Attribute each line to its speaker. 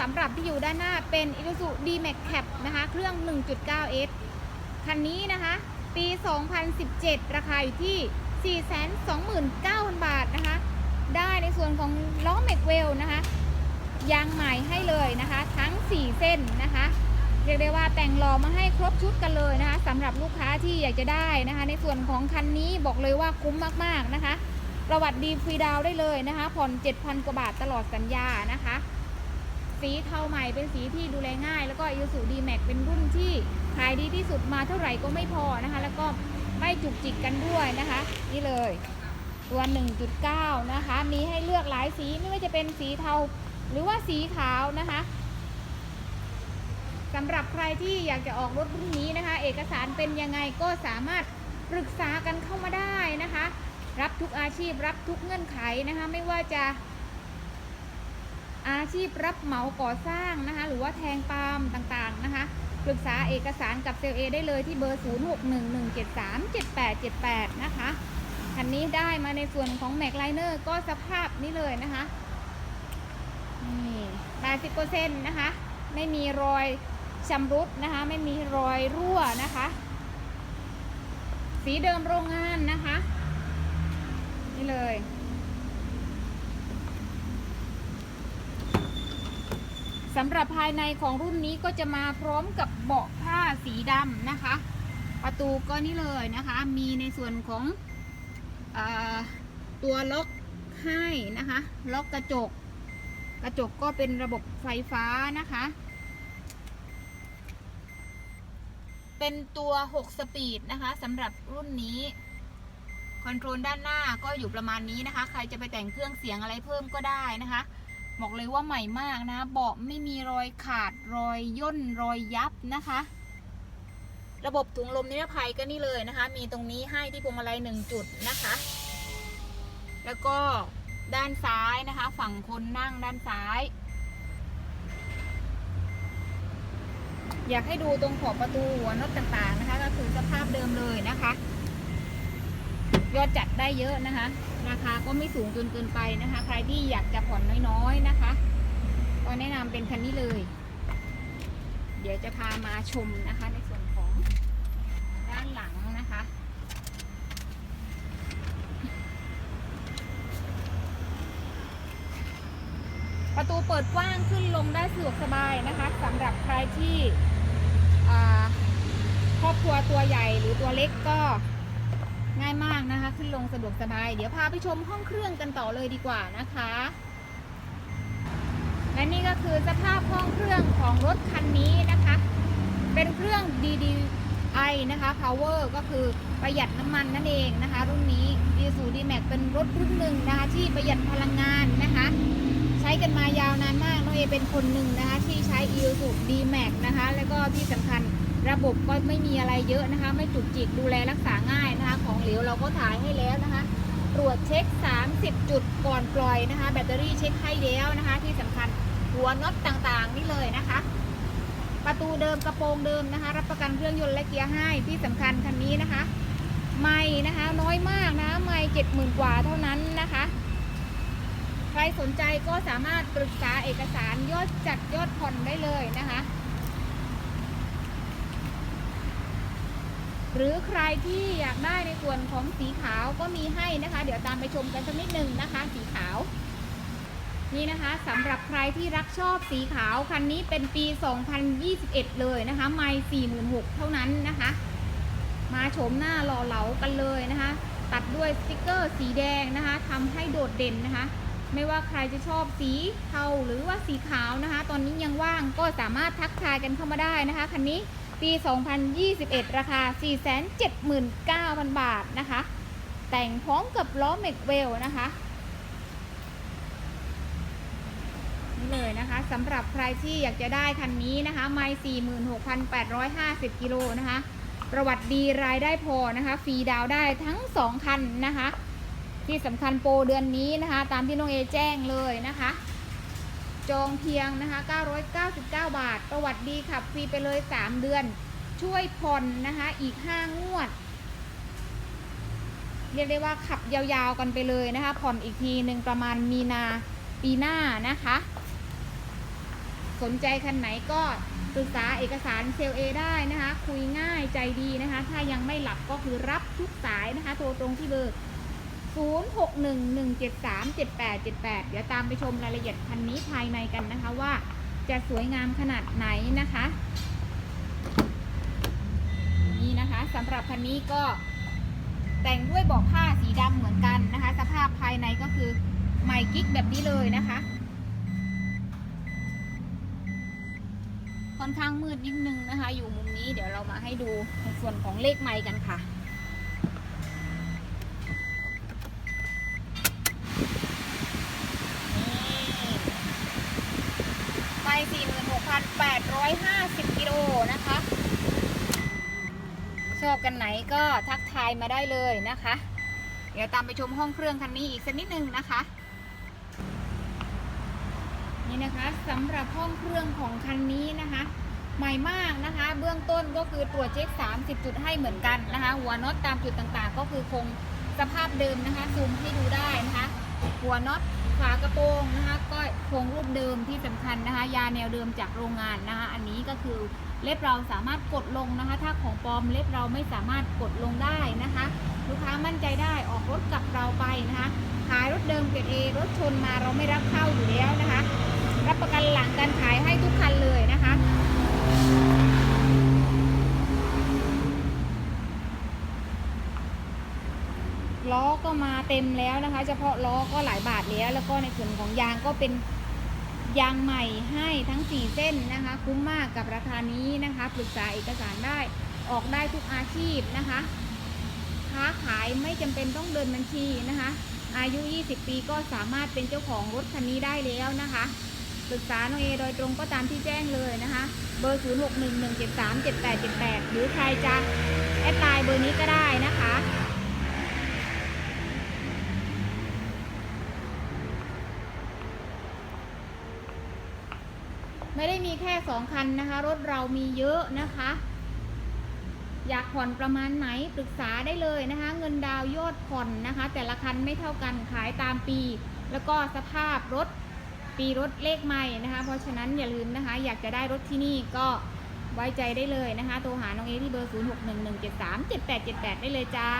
Speaker 1: สำหรับที่อยู่ด้านหน้าเป็น Isuzu D-Max Cap นะคะ เครื่อง 1.9S คันนี้นะคะ ปี 2017 ราคาอยู่ที่ 429,000 บาทนะคะ ได้ในส่วนของล้อแม็กเวลนะคะ ยางใหม่ให้เลยนะคะ ทั้ง 4 เส้นนะคะ เรียกได้ว่าแต่งหล่อมาให้ครบชุดกันเลยนะคะสำหรับลูกค้าที่อยากจะได้นะคะ ในส่วนของคันนี้บอกเลยว่าคุ้มมากๆนะคะประวัติดีฟรีดาวได้เลยนะคะ ผ่อน 7,000 กว่าบาทตลอดสัญญานะคะ สีเทาใหม่เป็นสีที่ดูแลง่าย แล้วก็ยูสุดีแม็กเป็นรุ่นที่ขายดีที่สุดมาเท่าไหร่ก็ไม่พอนะคะ แล้วก็ไม่จุกจิกกันด้วยนะคะ นี่เลยตัว 1.9 นะคะ มีให้เลือกหลายสีไม่ว่าจะเป็นสีเทาหรือว่าสีขาวนะคะสำหรับใครที่อยากจะออกรถรุ่นนี้นะคะ เอกสารเป็นยังไงก็สามารถปรึกษากันเข้ามาได้นะคะ รับทุกอาชีพรับทุกเงื่อนไขนะคะ ไม่ว่าจะ อาชีพรับเหมาก่อสร้างนะคะ หรือว่าแทงปาล์มต่างๆนะคะปรึกษาเอกสารกับเซลเอได้เลยที่เบอร์ 0611737878 นะคะคันนี้ได้มาในส่วนของแม็กไลเนอร์ก็สภาพนี้เลยนะคะนี่80%นะคะ ไม่มีรอยชำรุดนะคะ ไม่มีรอยรั่วนะคะ สีเดิมโรงงานนะคะ นี่เลย สำหรับภายในของรุ่นนี้ก็จะมาพร้อมกับเบาะผ้าสีดำนะคะ ประตูก็นี่เลยนะคะ มีในส่วนของอตัวล็อกให้นะคะ ล็อกกระจก กระจกก็เป็นระบบไฟฟ้านะคะ เป็นตัว 6 สปีดนะคะสำหรับรุ่นนี้คอนโทรลด้านหน้าก็อยู่ประมาณนี้นะคะ ใครจะไปแต่งเครื่องเสียงอะไรเพิ่มก็ได้นะคะ บอกเลยว่าใหม่มากนะเบาะไม่มีรอยขาดรอยย่นรอยยับนะคะ ระบบถุงลมนิรภัยก็นี่เลยนะคะ มีตรงนี้ให้ที่พวงมาลัยหนึ่งจุดนะคะ แล้วก็ด้านซ้ายนะคะ ฝั่งคนนั่งด้านซ้าย อยากให้ดูตรงขอบประตูหัวน็อตต่างๆนะคะ ก็คือสภาพเดิมเลยนะคะ ยอดจัด ได้เยอะนะคะ ราคาก็ไม่สูงจนเกินไปนะคะ ใครที่อยากจะผ่อนน้อยๆนะคะ ก็แนะนำเป็นคันนี้เลย เดี๋ยวจะพามาชมนะคะ ในส่วนของด้านหลังนะคะประตูเปิดกว้างขึ้นลงได้สะดวกสบายนะคะสำหรับใครที่ครอบครัวตัวใหญ่หรือตัวเล็กก็ ง่ายมากนะคะ ขึ้นลงสะดวกสบาย เดี๋ยวพาไปชมห้องเครื่องกันต่อเลยดีกว่านะคะ และนี่ก็คือสภาพห้องเครื่องของรถคันนี้นะคะ เป็นเครื่อง DDI นะคะ Power ก็คือประหยัดน้ำมันนั่นเองนะคะ รุ่นนี้ Isuzu D-Max เป็นรถรุ่นหนึ่งนะคะที่ประหยัดพลังงานนะคะ ใช้กันมายาวนานมากน้องเอเป็นคนหนึ่งนะคะที่ใช้ Isuzu D-Max นะคะ แล้วก็ที่สำคัญระบบก็ไม่มีอะไรเยอะนะคะ ไม่จุกจิกดูแลรักษาง่าย ของเหลวเราก็ถ่ายให้แล้วนะคะ ตรวจเช็ค 30 จุดก่อนปล่อยนะคะ แบตเตอรี่เช็คให้แล้วนะคะ ที่สำคัญหัวน็อตต่างๆ นี่เลยนะคะ ประตูเดิมกระโปรงเดิมนะคะ รับประกันเครื่องยนต์และเกียร์ให้ที่สำคัญคันนี้นะคะ ไม่นะคะน้อยมากนะไม่เจ็ดหมื่นกว่าเท่านั้นนะคะ ใครสนใจก็สามารถปรึกษาเอกสารยอดจัดยอดผ่อนได้เลยนะคะ หรือใครที่อยากได้ในส่วนของสีขาวก็มีให้นะคะ เดี๋ยวตามไปชมกันสักนิดหนึ่งนะคะ สีขาว นี่นะคะสำหรับใครที่รักชอบสีขาวคันนี้เป็นปี 2021 เลยนะคะไม่46,000เท่านั้นนะคะ มาโฉมหน้าหล่อเหลากันเลยนะคะ ตัดด้วยสติกเกอร์สีแดงนะคะทำให้โดดเด่นนะคะไม่ว่าใครจะชอบสีเทาหรือว่าสีขาวนะคะ ตอนนี้ยังว่างก็สามารถทักทายกันเข้ามาได้นะคะคันนี้ ปี 2021 ราคา 479,000 บาทนะคะ แต่งพร้อมกับล้อเมกเวลนะคะ นี่เลยนะคะสำหรับใครที่อยากจะได้คันนี้นะคะไม่46,850 กิโลนะคะ ประวัติดีรายได้พอนะคะ ฟรีดาวได้ทั้ง 2 คันนะคะ ที่สำคัญโปรเดือนนี้นะคะ ตามที่น้องเอแจ้งเลยนะคะ จองเพียงนะคะ 999 บาท ประวัติดีขับฟรีไปเลย 3 เดือน ช่วยผ่อนนะคะอีก 5 งวด เรียกได้ว่าขับยาวๆกันไปเลยนะคะ ผ่อนอีกทีหนึ่งประมาณมีนาปีหน้านะคะ สนใจคันไหนก็ปรึกษาเอกสารเซลเอได้นะคะ คุยง่ายใจดีนะคะ ถ้ายังไม่หลับก็คือรับทุกสายนะคะ โทรตรงที่เบอร์ 0611737878 เดี๋ยวตามไปชมรายละเอียดคันนี้ภายในกันนะคะว่าจะสวยงามขนาดไหนนะคะ นี่นะคะสำหรับคันนี้ก็แต่งด้วยเบอกผ้าสีดำเหมือนกันนะคะ สภาพภายในก็คือใหม่กิ๊กแบบนี้เลยนะคะ ค่อนข้างมืดนิดนึงนะคะ อยู่มุมนี้เดี๋ยวเรามาให้ดูในส่วนของเลขไมค์กันค่ะ ไป 850 กิโลนะคะ ชอบกันไหนก็ทักทายมาได้เลยนะคะ เดี๋ยวตามไปชมห้องเครื่องคันนี้อีกสักนิดนึงนะคะ นี่นะคะสำหรับห้องเครื่องของคันนี้นะคะ ใหม่มากนะคะ เบื้องต้นก็คือตรวจเช็ค 30 จุดให้เหมือนกันนะคะ หัวน็อตตามจุดต่างๆ ก็คือคงสภาพเดิมนะคะซูมให้ดูได้นะคะ หัวน็อต ฝากระโปรงนะคะก็โครงรูปเดิมที่สำคัญนะคะ ยาแนวเดิมจากโรงงานนะคะ อันนี้ก็คือเล็บเราสามารถกดลงนะคะ ถ้าของปลอมเล็บเราไม่สามารถกดลงได้นะคะ ลูกค้ามั่นใจได้ออกรถกับเราไปนะคะ ขายรถเดิมเกรดเอรถชนมาเราไม่รับเข้าอยู่แล้วนะคะ รับประกันหลังการขายให้ทุกคันเลยนะคะ ก็มาเต็มแล้วนะคะ เฉพาะล้อก็หลายบาทแล้ว แล้วก็ในส่วนของยางก็เป็นยางใหม่ให้ทั้ง 4 เส้นนะคะ คุ้มมากกับราคานี้นะคะปรึกษาเอกสารได้ออกได้ทุกอาชีพนะคะ ค้าขายไม่จำเป็นต้องเดินบัญชีนะคะ อายุ 20 ปีก็สามารถเป็นเจ้าของรถคันนี้ได้แล้วนะคะปรึกษาน้องเอโดยตรงก็ตามที่แจ้งเลยนะคะ เบอร์ 0611737878 หรือใครจะแอดไลน์เบอร์นี้ก็ได้นะคะ ไม่ได้มีแค่สองคันนะคะ รถเรามีเยอะนะคะ อยากผ่อนประมาณไหนปรึกษาได้เลยนะคะ เงินดาวยอดผ่อนนะคะ แต่ละคันไม่เท่ากันขายตามปี แล้วก็สภาพรถปีรถเลขใหม่นะคะ เพราะฉะนั้นอย่าลืมนะคะ อยากจะได้รถที่นี่ก็ไว้ใจได้เลยนะคะ โทรหาน้องเอที่เบอร์ 0611737878 ได้เลยจ้า